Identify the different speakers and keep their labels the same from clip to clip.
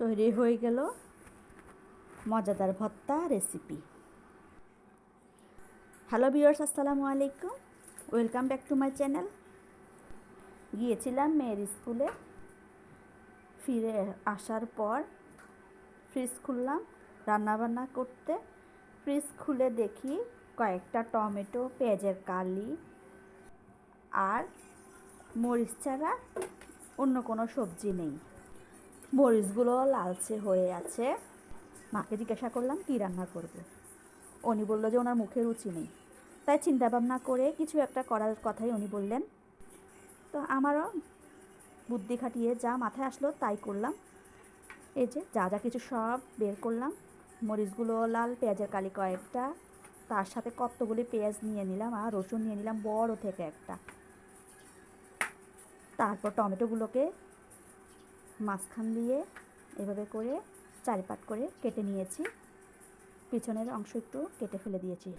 Speaker 1: তৈরি হয়ে গেল মজাদার ভর্তা রেসিপি। হ্যালো ভিউয়ার্স, আসসালামু আলাইকুম। Welcome back to my channel. গিয়েছিলাম মেয়ের স্কুলে। ফিরে আসার পর ফ্রিজ খুললাম, রান্নাবান্না করতে। ফ্রিজ খুলে দেখি কয়েকটা টমেটো, পেঁয়াজের কালি আর মরিচ ছাড়া অন্য কোনো সবজি নেই। মরিচগুলো লালচে হয়ে আছে। মাকে জিজ্ঞাসা করলাম কী রান্না করব। উনি বলল যে ওনার মুখে রুচি নেই। তাই চিন্তা ভাবনা করে কিছু একটা করার কথাই উনি বললেন। তো আমারও বুদ্ধি খাটিয়ে যা মাথায় আসলো তাই করলাম। এই যে যা যা কিছু সব বের করলাম। মরিচগুলো লাল, পেঁয়াজের কালি কয়েকটা, তার সাথে কতগুলি পেঁয়াজ নিয়ে নিলাম আর রসুন নিয়ে নিলাম বড় থেকে একটা। তারপর টমেটোগুলোকে মাঝখান দিয়ে এভাবে করে চারিপাট করে কেটে নিয়েছি। পিছনের অংশ একটু কেটে ফেলে দিয়েছি।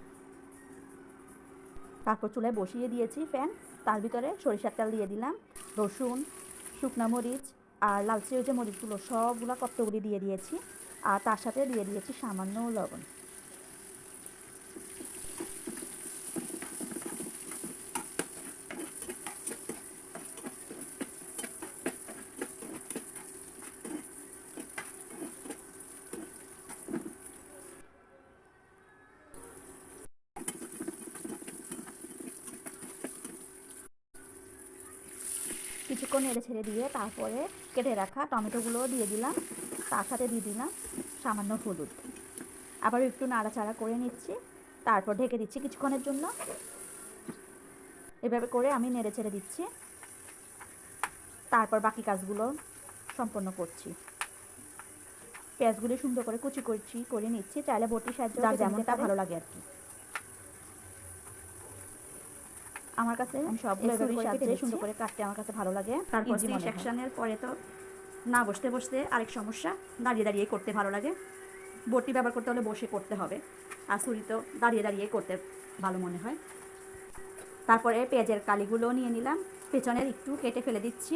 Speaker 1: তারপর চুলায় বসিয়ে দিয়েছি ফ্যান। তার ভিতরে সরিষার তেল দিয়ে দিলাম, রসুন, শুকনা মরিচ আর লালচে ওই যে মরিচগুলো, সবগুলো কতগুলি দিয়ে দিয়েছি। আর তার সাথে দিয়ে দিয়েছি সামান্য লবণ। কিছুক্ষণ নেড়ে ছেড়ে দিয়ে তারপরে কেটে রাখা টমেটোগুলো দিয়ে দিলাম। তার সাথে দিয়ে দিলাম সামান্য হলুদ। আবার একটু নাড়াচাড়া করে নিচ্ছি। তারপর ঢেকে দিচ্ছি কিছুক্ষণের জন্য। এভাবে করে আমি নেড়ে ছেড়ে দিচ্ছি। তারপর বাকি কাজগুলো সম্পন্ন করছি। পেঁয়াজগুলি সুন্দর করে কুচি করছি করে নিচ্ছি। চাইলে বটি সাহায্য যেমনটা ভালো লাগে আর কি। আমার কাছে আমি সবগুলো এভাবে সুন্দর করে কাটতে আমার কাছে ভালো লাগে। তারপর সেকশনের পরে তো না বসতে বসতে আরেক সমস্যা দাঁড়িয়ে দাঁড়িয়ে করতে ভালো লাগে। বটি ব্যবহার করতে হলে বসে করতে হবে। আর ছুরি তো দাঁড়িয়ে দাঁড়িয়ে করতে ভালো মনে হয়। তারপরে পেঁয়াজের কালিগুলো নিয়ে নিলাম। পেছনের একটু কেটে ফেলে দিচ্ছি।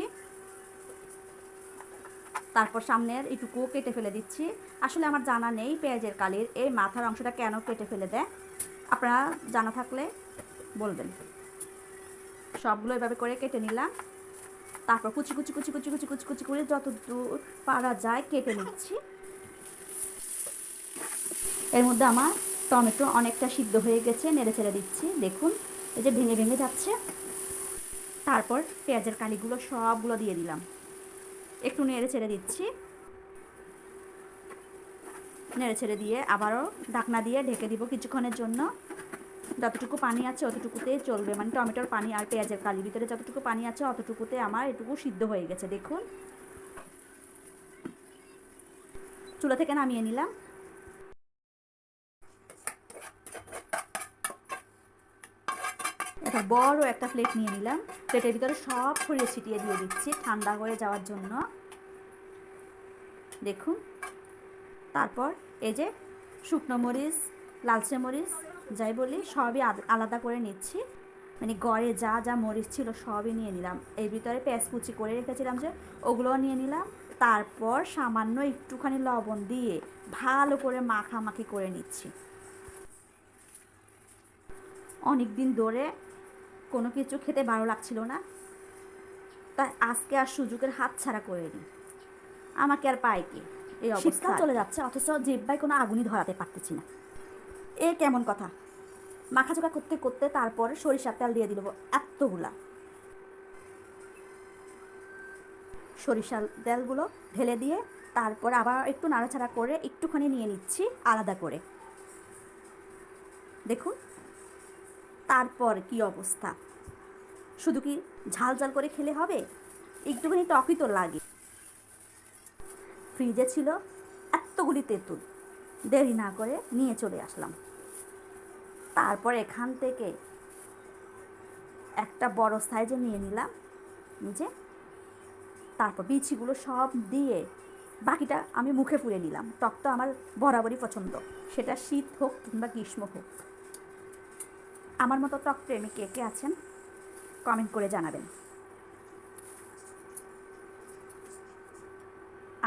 Speaker 1: তারপর সামনের এটুকু কেটে ফেলে দিচ্ছি। আসলে আমার জানা নেই পেঁয়াজের কালির এই মাথার অংশটা কেন কেটে ফেলে দেয়। আপনারা জানা থাকলে বলবেন। সবগুলো এভাবে করে কেটে নিলাম। তারপর কুচি কুচি কুচি কুচি কুচি কুচি কুচি করে যত দূর পারা যায় কেটে নিচ্ছি। এর মধ্যে আমার টমেটো অনেকটা সিদ্ধ হয়ে গেছে, নেড়ে ছেড়ে দিচ্ছি। দেখুন, এই যে ভেঙে ভেঙে যাচ্ছে। তারপর পেঁয়াজের কালিগুলো সবগুলো দিয়ে দিলাম। একটু নেড়ে ছেড়ে দিচ্ছি। নেড়ে ছেড়ে দিয়ে আবারও ঢাকনা দিয়ে ঢেকে দিব কিছুক্ষণের জন্য। যতটুকু পানি আছে অতটুকুতে চলবে। মানে টমেটোর পানি আর পেঁয়াজের কালির ভিতরে যতটুকু পানি আছে অতটুকুতে আমার এটুকু সিদ্ধ হয়ে গেছে। দেখুন। চুলা থেকে নামিয়ে নিলাম। একটা বড় একটা প্লেট নিয়ে নিলাম। প্লেটের ভিতরে সব ছড়িয়ে ছিটিয়ে দিয়ে দিচ্ছি ঠান্ডা হয়ে যাওয়ার জন্য। দেখুন। তারপর এই যে শুকনো মরিচ, লালচে মরিচ যাই বলি, সবই আলাদা করে নিচ্ছি। মানে গড়ে যা যা মরিচ ছিল সবই নিয়ে নিলাম। এর ভিতরে কুচি করে রেখেছিলাম যে, ওগুলোও নিয়ে নিলাম। তারপর সামান্য একটুখানি লবণ দিয়ে ভালো করে মাখামাখি করে নিচ্ছি। অনেক দিন ধরে কোনো কিছু খেতে ভালো লাগছিল না। তাই আজকে আর সুযোগের হাত ছাড়া করে নিই আমাকে আর পায় কি? এই অবস্থা। চলে যাচ্ছে, অথচ জিব্বায় কোনো আগুনই ধরাতে পারতেছি না। এ কেমন কথা? মাখাচোকা করতে করতে তারপর সরিষার তেল দিয়ে দিল এতগুলা। সরিষার তেলগুলো ঢেলে দিয়ে তারপর আবার একটু নাড়াচাড়া করে একটুখানি নিয়ে নিচ্ছি আলাদা করে। দেখুন, তারপর কি অবস্থা? শুধু কি ঝাল ঝাল করে খেলে হবে? একটুখানি টকই তো লাগে। ফ্রিজে ছিল এতগুলি তেঁতুল। দেরি না করে নিয়ে চলে আসলাম। তারপর এখান থেকে একটা বড় সাইজে নিয়ে নিলাম নিজে তারপর বিছিগুলো সব দিয়ে বাকিটা আমি মুখে পুড়ে নিলাম। টক তো আমার বরাবরই পছন্দ। সেটা শীত হোক কিংবা গ্রীষ্ম হোক। আমার মতো টক প্রেমী কে কে আছেন? কমেন্ট করে জানাবেন।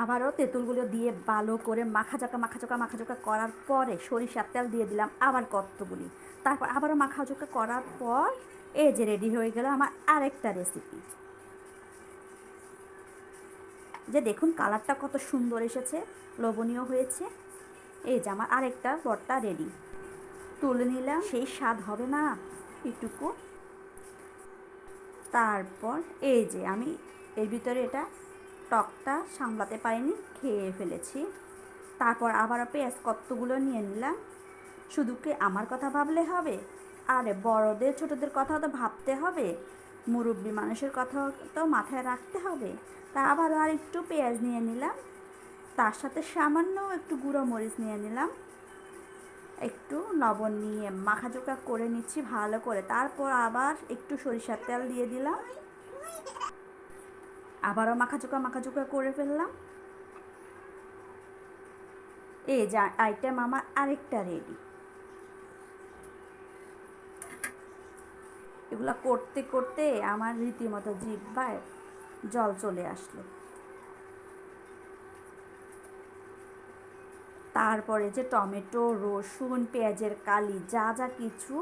Speaker 1: আবারও তেঁতুলগুলো দিয়ে ভালো করে মাখাচোকা মাখাচোকা মাখাচোকা করার পরে সরিষার তেল দিয়ে দিলাম আবার কতগুলি। তারপর আবারও মাখাচোকা করার পর এই যে রেডি হয়ে গেল আমার আরেকটা রেসিপি যে দেখুন কালারটা কত সুন্দর এসেছে, লোভনীয় হয়েছে। এই যে আমার আরেকটা ভর্তা রেডি তুলে নিলাম, সেই স্বাদ হবে না এটুকু। তারপর এই যে আমি এর ভিতরে এটা টকটা সামলাতে পারিনি, খেয়ে ফেলেছি। তারপর আবার পেঁয়াজ কতগুলো নিয়ে নিলাম। শুধু কি আমার কথা ভাবলে হবে? আরে বড়দের, ছোটদের কথা তো ভাবতে হবে। মুরব্বী মানুষের কথা তো মাথায় রাখতে হবে। তা আবার আর একটু পেঁয়াজ নিয়ে নিলাম। তার সাথে সামান্য একটু গুঁড়ো মরিচ নিয়ে নিলাম। একটু লবণ নিয়ে মাখাচোকা করে নিচ্ছি ভালো করে। তারপর আবার একটু সরিষার তেল দিয়ে দিলাম। আবারও মাখাচোকা মাখাচোকা করে ফেললাম। এই যা আইটেম আমার আরেকটা রেডি এগুলো করতে করতে আমার রীতিমতো জিভ্বায় জল চলে আসলো। তারপরে যে টমেটো, রসুন, পেঁয়াজের কালি, যা যা কিছু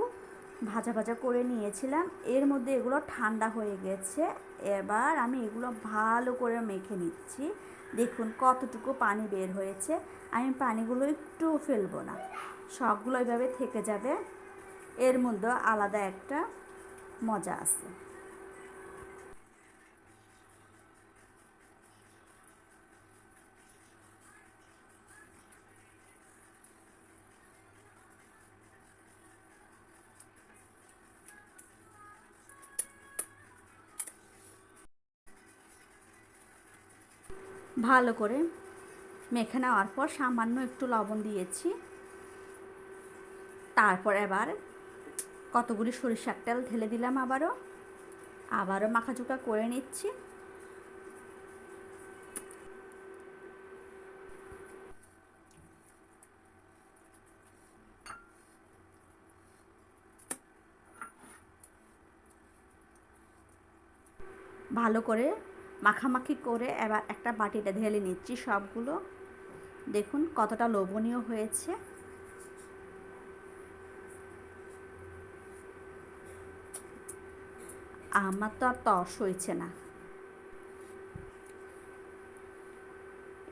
Speaker 1: ভাজা ভাজা করে নিয়েছিলাম। এর মধ্যে এগুলো ঠান্ডা হয়ে গেছে। এবার আমি এগুলো ভালো করে মেখে নিচ্ছি। দেখুন কতটুকু পানি বের হয়েছে। আমি পানিগুলো একটু ফেলব না। সবগুলো এভাবে থেকে যাবে। এর মধ্যে আলাদা একটা মজা আছে। ভালো করে মেখে নেওয়ার পর সামান্য একটু লবণ দিয়েছি। তারপর এবার কতগুলি সরিষার তেল ঢেলে দিলাম আবারও। আবারও মাখাচুকা করে নিচ্ছি। ভালো করে মাখামাখি করে এবার একটা বাটিতে ঢেলে নিচ্ছি সবগুলো। দেখুন কতটা লোভনীয় হয়েছে। আমার তো আর তস হয়েছে না।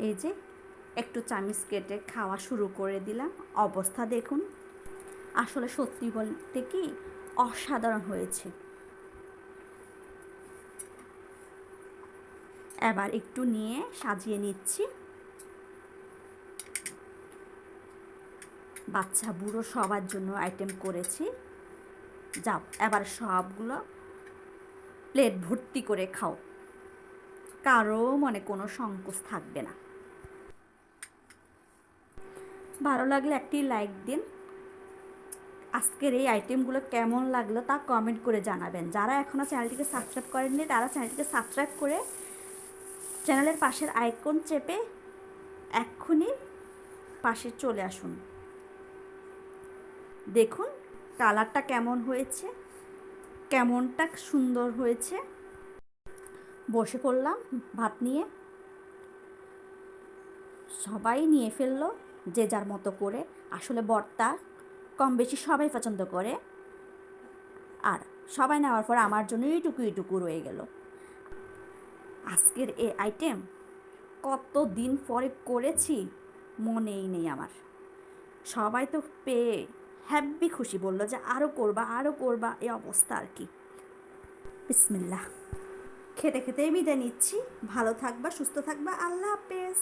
Speaker 1: এই যে একটু চামিচ কেটে খাওয়া শুরু করে দিলাম। অবস্থা দেখুন। আসলে সত্যি বলতে কি অসাধারণ হয়েছে। এবার একটু নিয়ে সাজিয়ে নিচ্ছি। বাচ্চা, বুড়ো সবার জন্য আইটেম করেছি। যাও, এবার সবগুলো প্লেট ভর্তি করে খাও। কারও মনে কোনো সংকোচ থাকবে না। ভালো লাগলে একটি লাইক দিন। আজকের এই আইটেমগুলো কেমন লাগল তা কমেন্ট করে জানাবেন। যারা এখনও চ্যানেলটিকে সাবস্ক্রাইব করেননি, তারা চ্যানেলটিকে সাবস্ক্রাইব করে চ্যানেলের পাশের আইকন চেপে এক্ষুনি পাশে চলে আসুন। দেখুন কালারটা কেমন হয়েছে, কেমনটা সুন্দর হয়েছে। বসে পড়লাম, ভাত নিয়ে। সবাই নিয়ে ফেলল, যে যার মতো করে। আসলে বর্তা কম বেশি সবাই পছন্দ করে। আর সবাই নেওয়ার পর আমার জন্য এইটুকু এইটুকু রয়ে গেল। আজকের এ আইটেম কত দিন পরে করেছি মনেই নেই আমার। সবাই তো পেয়ে হ্যাপি খুশি বলল যে আরও করবা আরও করবা এ অবস্থা আর কি। বিসমিল্লা খেতে খেতে বিদায় নিচ্ছি। ভালো থাকবা, সুস্থ থাকবা। আল্লাহ হাফেজ।